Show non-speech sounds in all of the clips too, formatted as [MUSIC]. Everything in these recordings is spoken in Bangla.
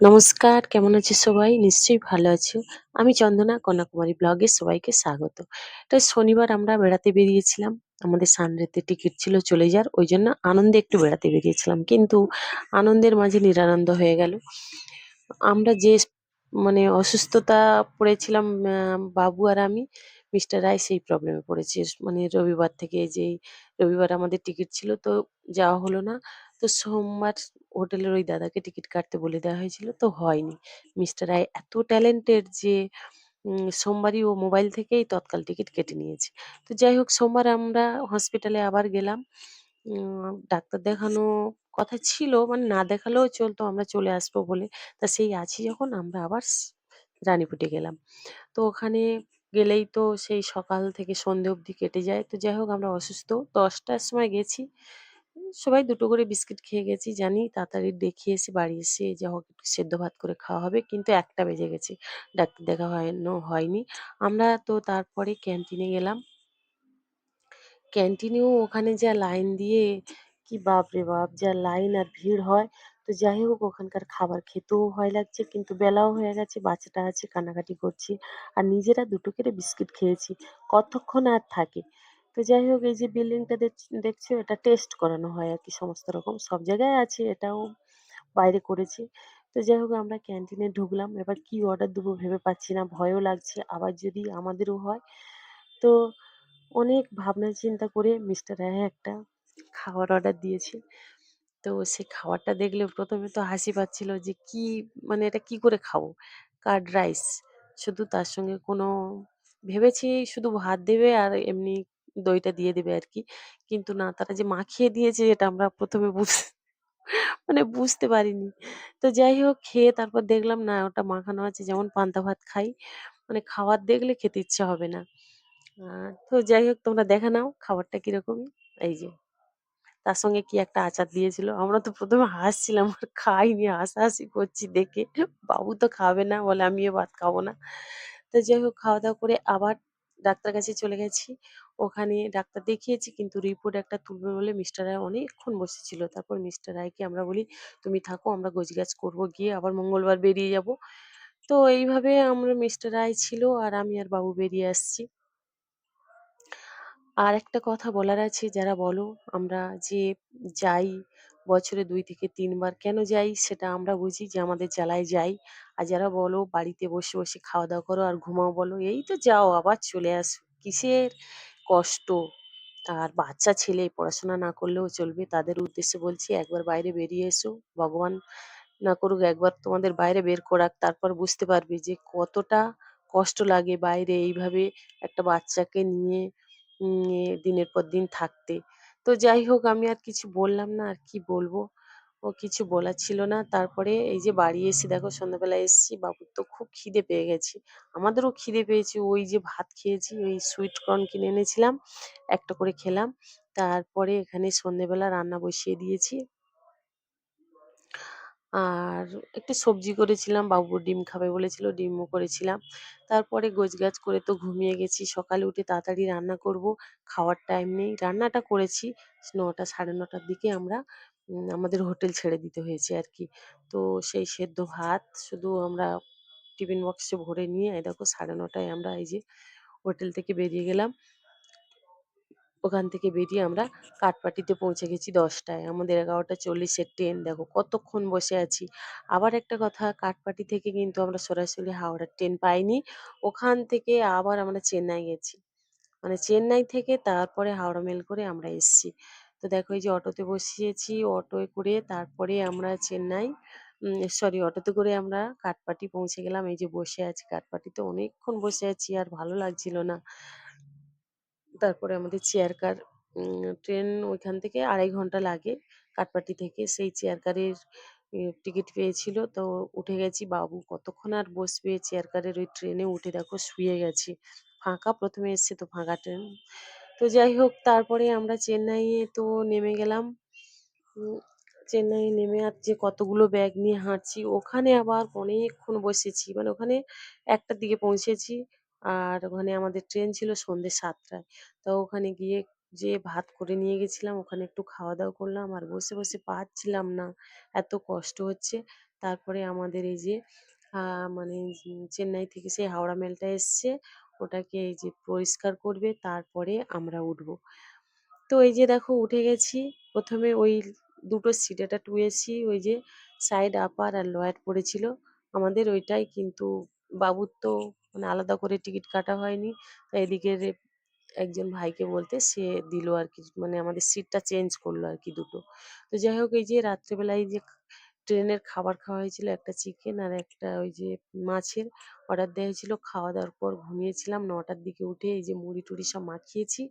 নমস্কার, কেমন আছে সবাই? নিশ্চয়ই ভালো আছো। আমি চন্দনা, কন্যাকুমারী ব্লগে সবাইকে স্বাগত। তো শনিবার আমরা বেড়াতে বেরিয়েছিলাম। আমাদের সানডেতে টিকিট ছিল চলে যাওয়ার, ওই জন্য আনন্দে একটু বেড়াতে বেরিয়েছিলাম। কিন্তু আনন্দের মাঝে নিরানন্দ হয়ে গেল। আমরা যে মানে অসুস্থতা পড়েছিলাম বাবু আর আমি, মিস্টার রায় সেই প্রবলেমে পড়েছি। মানে রবিবার থেকে যেই রবিবার আমাদের টিকিট ছিল, তো যাওয়া হলো না। তো সোমবার হোটেলের ওই দাদাকে টিকিট কাটতে বলে দেওয়া হয়েছিল তো হয়নি। মিস্টার রায় এত ট্যালেন্টেড যে সোমবারই ও মোবাইল থেকেই তৎকাল টিকিট কেটে নিয়েছে। তো যাই হোক সোমবার আমরা হসপিটালে আবার গেলাম। উম, ডাক্তার দেখানো কথা ছিল মানে না দেখালেও চলতো আমরা চলে আসব বলে। তা সেই আছি যখন আমরা আবার রানীপুটে গেলাম। তো ওখানে গেলেই তো সেই সকাল থেকে সন্ধে অবধি কেটে যায়। তো যাই হোক আমরা অসুস্থ। দশটার সময় গেছি। সবাই দুটো করে বিস্কিট খেয়ে গেছি, জানি তাড়াতাড়ি দেখিয়ে এসে বাড়ি এসে যা হোক একটু সেদ্ধ ভাত করে খাওয়া হবে, কিন্তু একটা বেজে গেছে, ডাক্তার দেখা হয় হয়নি। আমরা তো তারপরে ক্যান্টিনে গেলাম। ক্যান্টিনেও ওখানে যা লাইন দিয়ে, কি বাপ রে বাপ, যা লাইন আর ভিড় হয়, তো যাই হোক ওখানকার খাবার খেতেও ভয় লাগছে, কিন্তু বেলাও হয়ে গেছে, বাচ্চাটা আছে, কান্নাকাটি করছে, আর নিজেরা দুটো করে বিস্কিট খেয়েছি, কতক্ষণ আর থাকে? তো যাই হোক, এই যে বিল্ডিংটা দেখছ এটা টেস্ট করানো হয় আর কি, সমস্ত রকম সব জায়গায় আছে, এটাও বাইরে করেছে। তো যাই হোক, আমরা ক্যান্টিনে ঢুকলাম, এবার কি অর্ডার দেবো ভেবে পাচ্ছি না, ভয়ও লাগছে। আবার যদি আমাদেরও হয়, তো অনেক ভাবনা চিন্তা করে মিস্টার রায় একটা খাবার অর্ডার দিয়েছে। তো সে খাবারটা দেখলে প্রথমে তো হাসি পাচ্ছিল যে কি মানে এটা কি করে খাব? কার্ড রাইস শুধু তার সঙ্গে কোনো ভেবেছি, শুধু ভাত দেবে আর এমনি দইটা দিয়ে দেবে আর কি কিন্তু না, তারা যে মাখিয়ে দিয়েছে এটা আমরা প্রথমে বুঝ মানে বুঝতে পারিনি। তো যাই হোক, খেয়ে তারপর দেখলাম না, ওটা মাখানো আছে, যেমন পান্তা ভাত খাই। মানে খাবার দেখলে খেতে ইচ্ছা হবে না। তো যাই হোক, তোমরা দেখে নাও খাবারটা কীরকম। এই যে, তার সঙ্গে কি একটা আচার দিয়েছিল। আমরা তো প্রথমে হাসছিলাম, আর খাইনি, হাসাহাসি করছি দেখে। বাবু তো খাবে না বলে আমিও ভাত খাব না। তো যাই হোক, খাওয়া দাওয়া করে আবার ডাক্তার কাছে চলে গেছি। ওখানে ডাক্তার দেখিয়েছি কিন্তু রিপোর্ট একটা তুলবে বলে মিস্টার রায় অনেকক্ষণ বসেছিল। তারপর মিস্টার রায়কে আমরা বলি, তুমি থাকো, আমরা গোছগাছ করব, গিয়ে আবার মঙ্গলবার বেরিয়ে যাব। তো এইভাবে আমরা মিস্টার রায় ছিল আর আমি আর বাবু বেরিয়ে আসছি। আর একটা কথা বলার আছে, যারা বলো, আমরা যে যাই বছরে দুই থেকে তিনবার কেন যাই সেটা আমরা বুঝি যে আমাদের জ্বালায় যাই। আর যারা বলো বাড়িতে বসে বসে খাওয়া দাওয়া করো আর ঘুমাও বলো, এই তো যাও আবার চলে আসো। কিসের কষ্ট? আর বাচ্চা ছেলে পড়াশোনা না করলেও চলবে। তাদের উদ্দেশ্যে বলছি একবার বাইরে বেরিয়ে এসো, ভগবান না করুক একবার তোমাদের বাইরে বের করাক, তারপর বুঝতে পারবে যে কতটা কষ্ট লাগে বাইরে এইভাবে একটা বাচ্চাকে নিয়ে দিনের পর দিন থাকতে। তো যাই হোক, আমি আর কিছু বললাম না, আর কি বলব? ও কিছু বলার ছিল না। তারপরে এই যে বাড়ি এসে দেখো সন্ধ্যাবেলা এসছি। বাবুর তো খুব খিদে পেয়ে গেছে। আমাদেরও খিদে পেয়েছে। ওই যে ভাত খেয়েছি, ওই সুইট কর্ন কিনে এনেছিলাম, একটা করে খেলাম। তারপরে এখানে সন্ধ্যেবেলা রান্না বসিয়ে দিয়েছি। আর একটু সবজি করেছিলাম বাবু ডিম খাবে বলেছিল, ডিমও করেছিলাম। তারপরে গোছগাছ করে তো ঘুমিয়ে গেছি। সকালে উঠে তাড়াতাড়ি রান্না করব। খাওয়ার টাইম নেই। রান্নাটা করেছি। নটা, সাড়ে নটার দিকে আমরা আমাদের হোটেল ছেড়ে দিতে হয়েছে আর কি তো সেই সেদ্ধ ভাত শুধু আমরা টিফিন বক্সে ভরে নিয়ে, এই দেখো সাড়ে নটায় আমরা এই যে হোটেল থেকে বেরিয়ে গেলাম। ওখান থেকে বেরিয়ে আমরা কাটপাটিতে পৌঁছে গেছি দশটায়। আমাদের এগারোটা চল্লিশের ট্রেন দেখো কতক্ষণ বসে আছি। আবার একটা কথা কাটপাটি থেকে কিন্তু আমরা সরাসরি হাওড়ার ট্রেন পাইনি। ওখান থেকে আবার আমরা চেন্নাই গেছি। মানে চেন্নাই থেকে তারপরে হাওড়া মেল করে আমরা এসেছি। তো দেখো এই যে অটোতে বসিয়েছি, অটোয় করে তারপরে আমরা চেন্নাই সরি অটোতে করে আমরা কাটপাটি পৌঁছে গেলাম। এই যে বসে আছি কাটপাটিতে অনেকক্ষণ বসে আছি, আর ভালো লাগছিল না। তারপরে আমাদের চেয়ার কার উম ট্রেন ওইখান থেকে আড়াই ঘণ্টা লাগে কাটপাটি থেকে। সেই চেয়ার কারের টিকিট পেয়েছিল। তো উঠে গেছি। বাবু কতক্ষণ আর বসবে চেয়ার কারের ওই ট্রেনে উঠে দেখো শুয়ে গেছি। ফাঁকা প্রথমে এসছে তো ফাঁকা ট্রেন তো যাই হোক, তারপরে আমরা চেন্নাইয়ে তো নেমে গেলাম। চেন্নাই নেমে আর যে কতগুলো ব্যাগ নিয়ে হাঁটছি, ওখানে আবার অনেকক্ষণ বসেছি। মানে ওখানে একটার দিকে পৌঁছেছি। আর ওখানে আমাদের ট্রেন ছিল সন্ধ্যে সাতটায়। তো ওখানে গিয়ে যে ভাত করে নিয়ে গেছিলাম, ওখানে একটু খাওয়া দাওয়া করলাম আর বসে বসে পাচ্ছিলাম না। এত কষ্ট হচ্ছে। তারপরে আমাদের এই যে মানে চেন্নাই থেকে সেই হাওড়া মেলটা এসছে, ওটাকে এই যে পরিষ্কার করবে, তারপরে আমরা উঠবো। তো এই যে দেখো, উঠে গেছি। প্রথমে ওই দুটো সিট এটা টু এসি ওই যে সাইড আপার আর লোয়ার পড়েছিল। আমাদের ওইটাই কিন্তু বাবুর তো মানে আলাদা করে টিকিট কাটা হয়নি। তাই এদিকে একজন ভাইকে বলতে সে দিল আর কি মানে আমাদের সিটটা চেঞ্জ করল আর কি দুটো। তো যাই হোক, এই যে রাত্রেবেলায় যে ট্রেনের খাবার খাওয়া হয়েছিল, একটা চিকেন আর একটা ওই যে মাছের, অর্ডার দেওয়া হয়েছিল। খাওয়া দাওয়ার পর ঘুমিয়েছিলাম নটার দিকে উঠে এই যে মুড়ি টুড়ি সব মাখিয়েছি।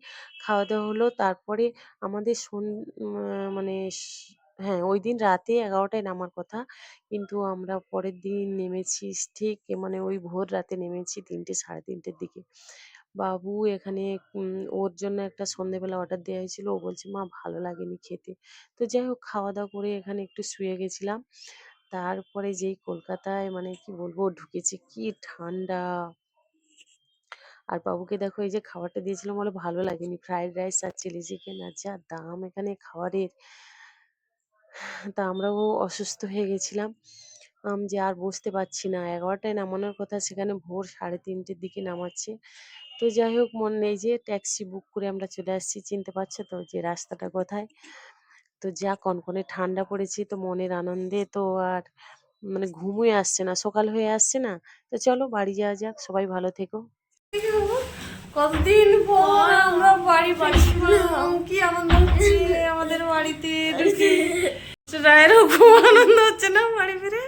খাওয়া দাওয়া হলো, তারপরে আমাদের সন মানে হ্যাঁ ওই দিন রাতে এগারোটায় নামার কথা। কিন্তু আমরা পরের দিন নেমেছি ঠিক মানে ওই ভোর রাতে নেমেছি তিনটে সাড়ে তিনটের দিকে। বাবু এখানে উম, ওর জন্য একটা সন্ধ্যেবেলা অর্ডার দেওয়া হয়েছিল। ও বলছে মা ভালো লাগেনি খেতে। তো যাই হোক খাওয়া দাওয়া করে এখানে একটু শুয়ে গেছিলাম। তারপরে যেই কলকাতায় মানে কি বলব ঢুকেছি কি ঠান্ডা। আর বাবুকে দেখো এই যে খাবারটা দিয়েছিলাম বলে ভালো লাগেনি। ফ্রাইড রাইস আর চিলি চিকেন আর যা দাম এখানে খাবারের। তা আমরাও অসুস্থ হয়ে গেছিলাম। যে আর বসতে পারছি না। এগারোটায় নামানোর কথা সেখানে ভোর সাড়ে তিনটের দিকে নামাচ্ছে। তো যাই হোক, মন নেই যে ট্যাক্সি বুক করে আমরা চলে আসছি। চিনতে পারছ তো যে রাস্তাটা কোথায়? তো যা কনকনে ঠান্ডা পড়েছি তো মনের আনন্দে তো আর মানে ঘুমই আসছে না, সকাল হয়ে আসছে না। তো চলো বাড়ি যাওয়া যাক, সবাই ভালো থেকো। কতদিন পর আমরা বাড়ি ফিরলাম? কি আনন্দ হচ্ছে আমাদের বাড়িতে? ঢুকে [LAUGHS] রায়েরও খুব আনন্দ হচ্ছে না বাড়ি ফিরে?